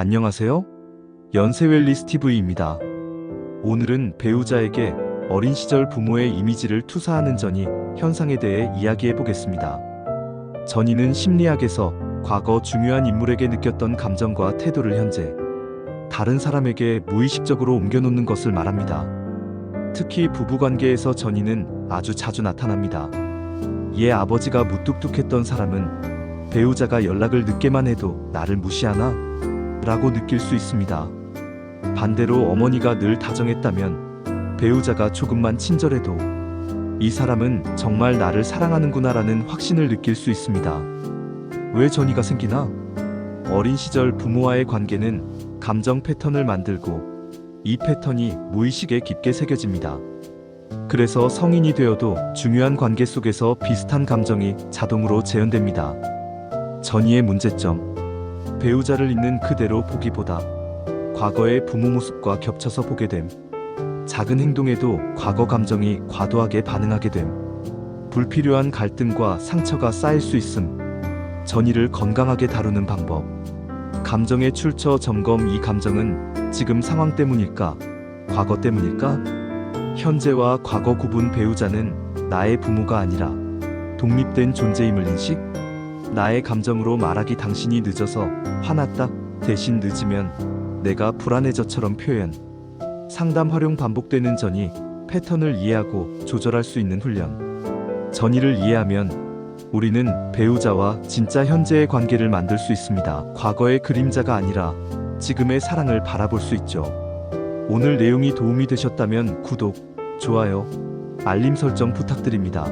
안녕하세요. 연세웰리스 TV입니다. 오늘은 배우자에게 어린 시절 부모의 이미지를 투사하는 전이 현상에 대해 이야기해 보겠습니다. 전이는 심리학에서 과거 중요한 인물에게 느꼈던 감정과 태도를 현재 다른 사람에게 무의식적으로 옮겨놓는 것을 말합니다. 특히 부부관계에서 전이는 아주 자주 나타납니다. 얘 아버지가 무뚝뚝했던 사람은 배우자가 연락을 늦게만 해도 나를 무시하나? 라고 느낄 수 있습니다. 반대로 어머니가 늘 다정했다면 배우자가 조금만 친절해도 이 사람은 정말 나를 사랑하는구나라는 확신을 느낄 수 있습니다. 왜 전이가 생기나? 어린 시절 부모와의 관계는 감정 패턴을 만들고 이 패턴이 무의식에 깊게 새겨집니다. 그래서 성인이 되어도 중요한 관계 속에서 비슷한 감정이 자동으로 재현됩니다. 전이의 문제점. 배우자를 있는 그대로 보기보다 과거의 부모 모습과 겹쳐서 보게 됨. 작은 행동에도 과거 감정이 과도하게 반응하게 됨. 불필요한 갈등과 상처가 쌓일 수 있음. 전이를 건강하게 다루는 방법. 감정의 출처 점검 이 감정은 지금 상황 때문일까? 과거 때문일까? 현재와 과거 구분 배우자는 나의 부모가 아니라 독립된 존재임을 인식? 나의 감정으로 말하기 당신이 늦어서 화났다 대신 늦으면 내가 불안해져처럼 표현. 상담 활용 반복되는 전이 패턴을 이해하고 조절할 수 있는 훈련. 전이를 이해하면 우리는 배우자와 진짜 현재의 관계를 만들 수 있습니다. 과거의 그림자가 아니라 지금의 사랑을 바라볼 수 있죠. 오늘 내용이 도움이 되셨다면 구독, 좋아요, 알림 설정 부탁드립니다.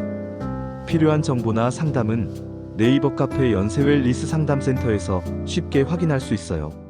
필요한 정보나 상담은 네이버 카페 연세웰 리스 상담센터에서 쉽게 확인할 수 있어요.